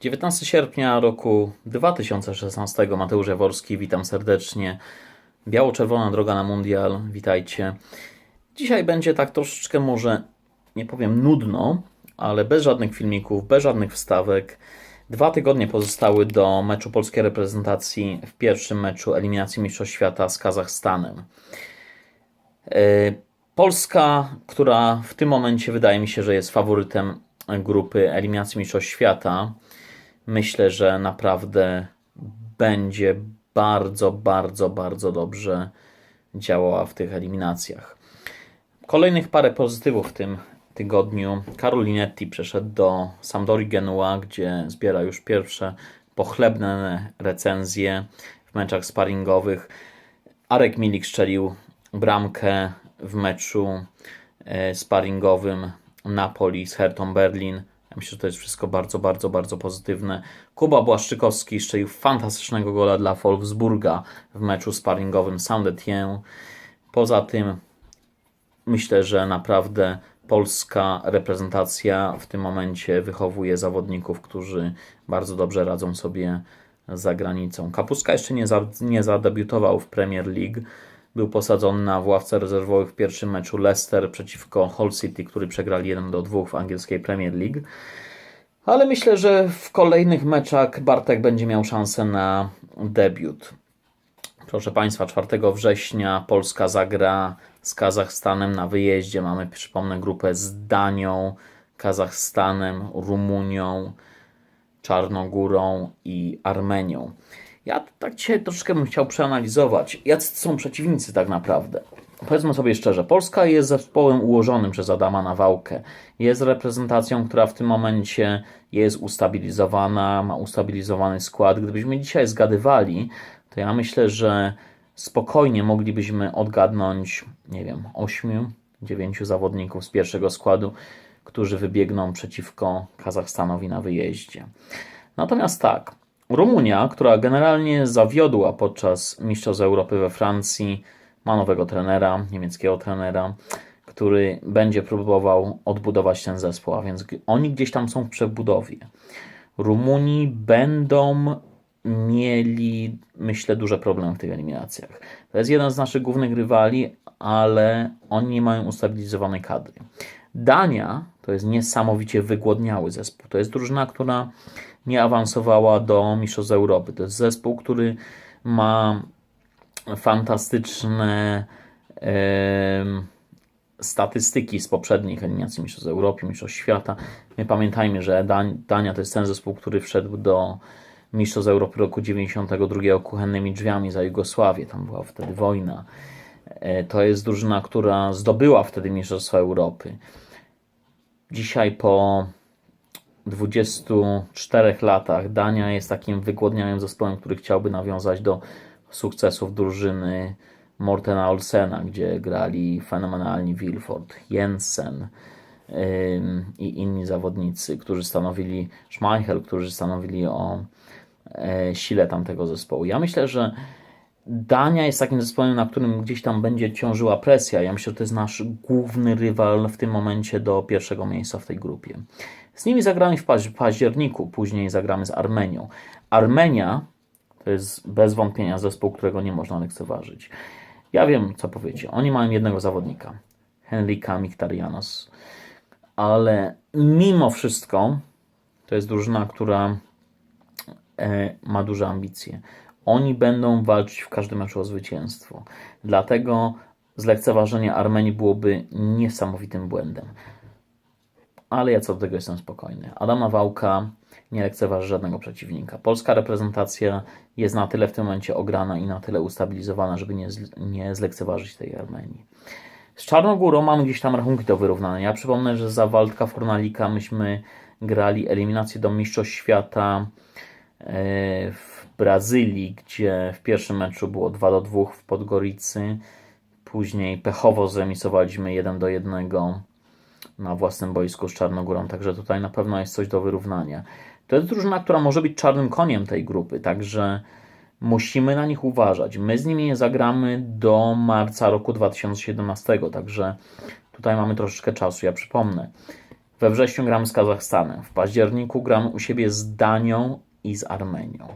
19 sierpnia roku 2016 Mateusz Jaworski, witam serdecznie. Biało-czerwona droga na mundial, witajcie. Dzisiaj będzie tak troszeczkę może, nie powiem nudno, ale bez żadnych filmików, bez żadnych wstawek. Dwa tygodnie pozostały do meczu polskiej reprezentacji w pierwszym meczu eliminacji Mistrzostw Świata z Kazachstanem. E, Polska, która w tym momencie wydaje mi się, że jest faworytem grupy eliminacji Mistrzostw Świata, myślę, że naprawdę będzie bardzo, bardzo, bardzo dobrze działała w tych eliminacjach. Kolejnych parę pozytywów w tym tygodniu. Carolinetti przeszedł do Sampdori Genua, gdzie zbiera już pierwsze pochlebne recenzje w meczach sparingowych. Arek Milik strzelił bramkę w meczu e, sparingowym Napoli z Hertą Berlin. Ja myślę, że to jest wszystko bardzo, bardzo, bardzo pozytywne. Kuba Błaszczykowski strzelił fantastycznego gola dla Wolfsburga w meczu sparingowym Saint-Étienne. Poza tym myślę, że naprawdę polska reprezentacja w tym momencie wychowuje zawodników, którzy bardzo dobrze radzą sobie za granicą. Kapuska jeszcze nie, za, nie zadebiutował w Premier League. Był posadzony na ławce rezerwowych w pierwszym meczu Leicester przeciwko Hull City, który przegrali 1 do 2 w angielskiej Premier League. Ale myślę, że w kolejnych meczach Bartek będzie miał szansę na debiut. Proszę Państwa, 4 września Polska zagra z Kazachstanem na wyjeździe. Mamy, przypomnę, grupę z Danią, Kazachstanem, Rumunią, Czarnogórą i Armenią. Ja tak dzisiaj troszkę bym chciał przeanalizować, jacy są przeciwnicy tak naprawdę. Powiedzmy sobie szczerze, Polska jest zespołem ułożonym przez Adama Nawałkę. Jest reprezentacją, która w tym momencie jest ustabilizowana, ma ustabilizowany skład. Gdybyśmy dzisiaj zgadywali, to ja myślę, że spokojnie moglibyśmy odgadnąć, nie wiem, 8, 9 zawodników z pierwszego składu, którzy wybiegną przeciwko Kazachstanowi na wyjeździe. Natomiast tak, Rumunia, która generalnie zawiodła podczas Mistrzostw Europy we Francji, ma nowego trenera, niemieckiego trenera, który będzie próbował odbudować ten zespół, a więc oni gdzieś tam są w przebudowie. Rumuni będą mieli, myślę, duże problemy w tych eliminacjach. To jest jeden z naszych głównych rywali, ale oni nie mają ustabilizowanej kadry. Dania to jest niesamowicie wygłodniały zespół. To jest drużyna, która nie awansowała do Mistrzostw Europy. To jest zespół, który ma fantastyczne e, statystyki z poprzednich eliminacji Mistrzostw Europy, Mistrzostw Świata. My pamiętajmy, że Dan Dania to jest ten zespół, który wszedł do Mistrzostw Europy roku 92 kuchennymi drzwiami za Jugosławię. Tam była wtedy wojna. E, to jest drużyna, która zdobyła wtedy Mistrzostwa Europy. Dzisiaj po 24 latach Dania jest takim wygłodniałym zespołem, który chciałby nawiązać do sukcesów drużyny Mortena Olsena, gdzie grali fenomenalni Wilford, Jensen i inni zawodnicy, którzy stanowili Schmeichel, którzy stanowili o e, sile tamtego zespołu. Ja myślę, że Dania jest takim zespołem, na którym gdzieś tam będzie ciążyła presja. Ja myślę, że to jest nasz główny rywal w tym momencie do pierwszego miejsca w tej grupie. Z nimi zagramy w październiku, później zagramy z Armenią. Armenia to jest bez wątpienia zespół, którego nie można lekceważyć. Ja wiem, co powiecie. Oni mają jednego zawodnika, Henrika Miktarianos, ale mimo wszystko to jest drużyna, która e, ma duże ambicje. Oni będą walczyć w każdym meczu o zwycięstwo. Dlatego zlekceważenie Armenii byłoby niesamowitym błędem. Ale ja co do tego jestem spokojny. Adam Nawałka nie lekceważy żadnego przeciwnika. Polska reprezentacja jest na tyle w tym momencie ograna i na tyle ustabilizowana, żeby nie, nie zlekceważyć tej Armenii. Z Czarnogórą mamy gdzieś tam rachunki do wyrównania. Ja przypomnę, że za Waldka Fornalika myśmy grali eliminację do Mistrzostw Świata w Brazylii, gdzie w pierwszym meczu było 2 do 2 w Podgoricy. Później pechowo zremisowaliśmy 1 do 1 na własnym boisku z Czarnogórą, także tutaj na pewno jest coś do wyrównania. To jest drużyna, która może być czarnym koniem tej grupy, także musimy na nich uważać. My z nimi nie zagramy do marca roku 2017, także tutaj mamy troszeczkę czasu. Ja przypomnę, We wrześniu gramy z Kazachstanem. W październiku gramy u siebie z Danią i z Armenią.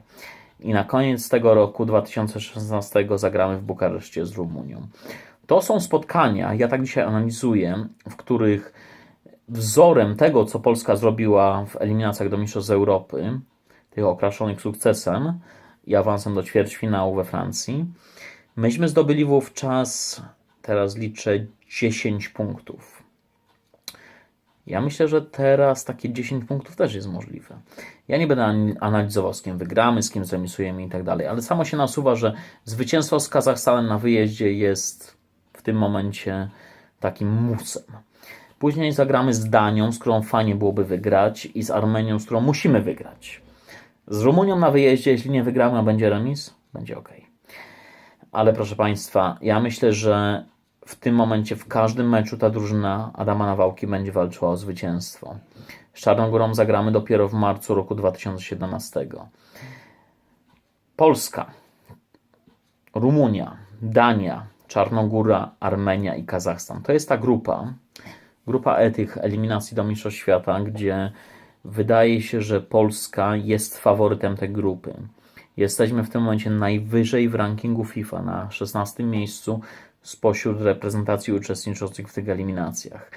I na koniec tego roku 2016 zagramy w Bukareszcie z Rumunią. To są spotkania, ja tak dzisiaj analizuję, w których wzorem tego, co Polska zrobiła w eliminacjach do Mistrzostw Europy, tych okraszonych sukcesem i awansem do ćwierćfinału we Francji, myśmy zdobyli wówczas, teraz liczę, 10 punktów. Ja myślę, że teraz takie 10 punktów też jest możliwe. Ja nie będę analizował, z kim wygramy, z kim zremisujemy i tak dalej, ale samo się nasuwa, że zwycięstwo z Kazachstanem na wyjeździe jest w tym momencie takim musem. Później zagramy z Danią, z którą fajnie byłoby wygrać, i z Armenią, z którą musimy wygrać. Z Rumunią na wyjeździe, jeśli nie wygramy, a będzie remis, będzie ok. Ale proszę Państwa, ja myślę, że w tym momencie w każdym meczu ta drużyna Adama Nawałki będzie walczyła o zwycięstwo. Z Czarną Górą zagramy dopiero w marcu roku 2017. Polska, Rumunia, Dania, Czarnogóra, Armenia i Kazachstan. To jest ta grupa, grupa E tych eliminacji do Mistrzostw Świata, gdzie wydaje się, że Polska jest faworytem tej grupy. Jesteśmy w tym momencie najwyżej w rankingu FIFA na 16 miejscu spośród reprezentacji uczestniczących w tych eliminacjach.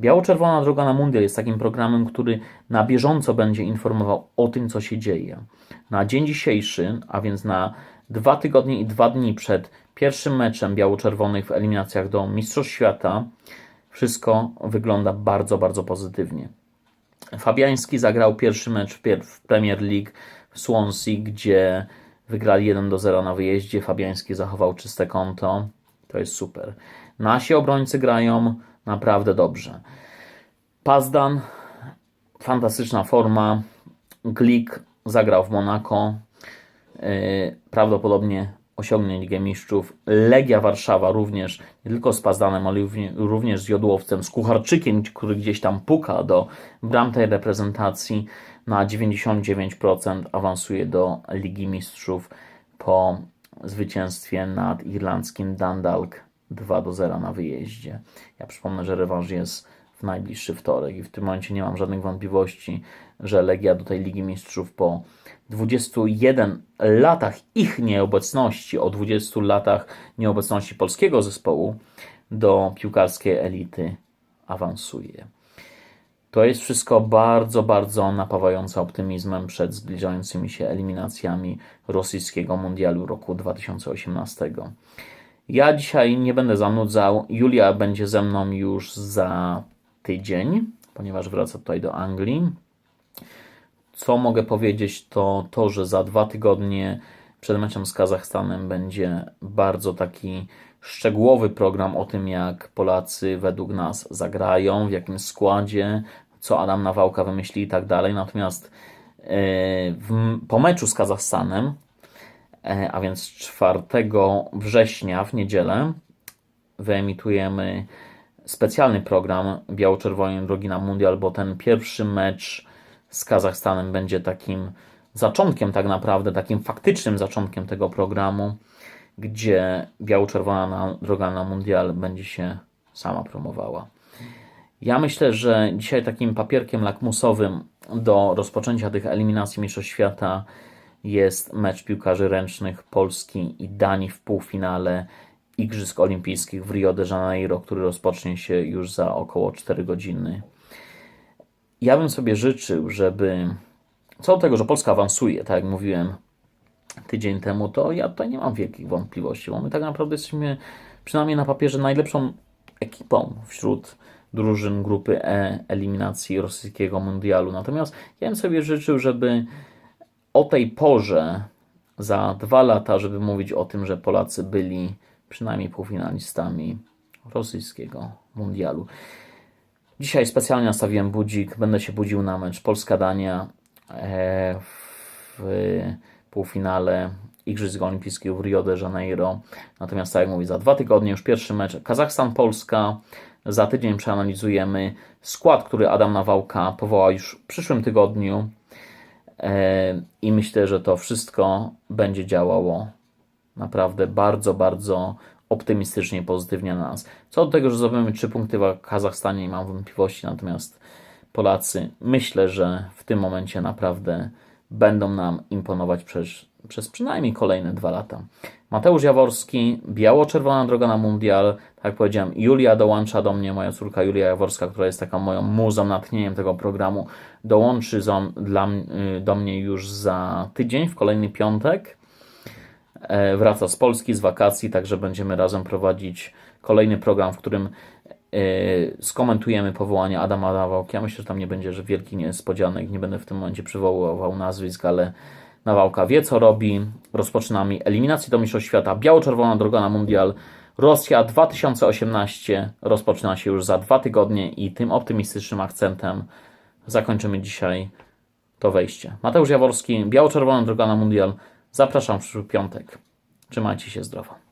Biało-Czerwona Droga na Mundial jest takim programem, który na bieżąco będzie informował o tym, co się dzieje. Na dzień dzisiejszy, a więc na dwa tygodnie i dwa dni przed pierwszym meczem biało-czerwonych w eliminacjach do Mistrzostw Świata, wszystko wygląda bardzo, bardzo pozytywnie. Fabiański zagrał pierwszy mecz w, Premier League w Swansea, gdzie wygrali 1 do 0 na wyjeździe. Fabiański zachował czyste konto. To jest super. Nasi obrońcy grają naprawdę dobrze. Pazdan, fantastyczna forma. Glik zagrał w Monako. Yy, Prawdopodobnie osiągnie Ligę Mistrzów. Legia Warszawa również, nie tylko z Pazdanem, ale równie- również z Jodłowcem, z Kucharczykiem, który gdzieś tam puka do bram tej reprezentacji. Na 99% awansuje do Ligi Mistrzów po zwycięstwie nad irlandzkim Dundalk 2 do 0 na wyjeździe. Ja przypomnę, że rewanż jest w najbliższy wtorek i w tym momencie nie mam żadnych wątpliwości, że Legia do tej Ligi Mistrzów po 21 latach ich nieobecności, o 20 latach nieobecności polskiego zespołu do piłkarskiej elity awansuje. To jest wszystko bardzo, bardzo napawające optymizmem przed zbliżającymi się eliminacjami rosyjskiego mundialu roku 2018. Ja dzisiaj nie będę zanudzał. Julia będzie ze mną już za tydzień, ponieważ wraca tutaj do Anglii. Co mogę powiedzieć, to to, że za dwa tygodnie przed meczem z Kazachstanem będzie bardzo taki szczegółowy program o tym, jak Polacy według nas zagrają, w jakim składzie, co Adam Nawałka wymyśli i tak dalej. Natomiast e, w, po meczu z Kazachstanem, e, a więc 4 września w niedzielę, wyemitujemy specjalny program Biało-Czerwonej Drogi na Mundial, bo ten pierwszy mecz z Kazachstanem będzie takim zaczątkiem tak naprawdę, takim faktycznym zaczątkiem tego programu, gdzie Biało-Czerwona na- Droga na Mundial będzie się sama promowała. Ja myślę, że dzisiaj takim papierkiem lakmusowym do rozpoczęcia tych eliminacji Mistrzostw Świata jest mecz piłkarzy ręcznych Polski i Danii w półfinale Igrzysk Olimpijskich w Rio de Janeiro, który rozpocznie się już za około 4 godziny. Ja bym sobie życzył, żeby co do tego, że Polska awansuje, tak jak mówiłem tydzień temu, to ja tutaj nie mam wielkich wątpliwości, bo my tak naprawdę jesteśmy przynajmniej na papierze najlepszą ekipą wśród drużyn grupy E eliminacji rosyjskiego mundialu. Natomiast ja bym sobie życzył, żeby o tej porze za dwa lata, żeby mówić o tym, że Polacy byli przynajmniej półfinalistami rosyjskiego mundialu. Dzisiaj specjalnie nastawiłem budzik, będę się budził na mecz Polska-Dania e, w półfinale Igrzysk Olimpijskich w Rio de Janeiro. Natomiast tak jak mówię, za dwa tygodnie już pierwszy mecz Kazachstan-Polska. Za tydzień przeanalizujemy skład, który Adam Nawałka powoła już w przyszłym tygodniu. E, I myślę, że to wszystko będzie działało naprawdę bardzo, bardzo optymistycznie pozytywnie na nas. Co do tego, że zdobędziemy trzy punkty w Kazachstanie, nie mam wątpliwości, natomiast Polacy myślę, że w tym momencie naprawdę będą nam imponować przez, przez przynajmniej kolejne dwa lata. Mateusz Jaworski, biało-czerwona droga na mundial. Tak jak powiedziałem, Julia dołącza do mnie, moja córka Julia Jaworska, która jest taką moją muzą, natchnieniem tego programu, dołączy za, dla, y, do mnie już za tydzień, w kolejny piątek. E, Wraca z Polski, z wakacji, także będziemy razem prowadzić kolejny program, w którym skomentujemy powołanie Adama Nawałki. Ja myślę, że tam nie będzie że wielkich niespodzianek, nie będę w tym momencie przywoływał nazwisk, ale Nawałka wie, co robi. Rozpoczynamy eliminację do Mistrzostw Świata. Biało-czerwona droga na mundial. Rosja 2018 rozpoczyna się już za dwa tygodnie i tym optymistycznym akcentem zakończymy dzisiaj to wejście. Mateusz Jaworski, biało-czerwona droga na mundial. Zapraszam w przyszły piątek. Trzymajcie się zdrowo.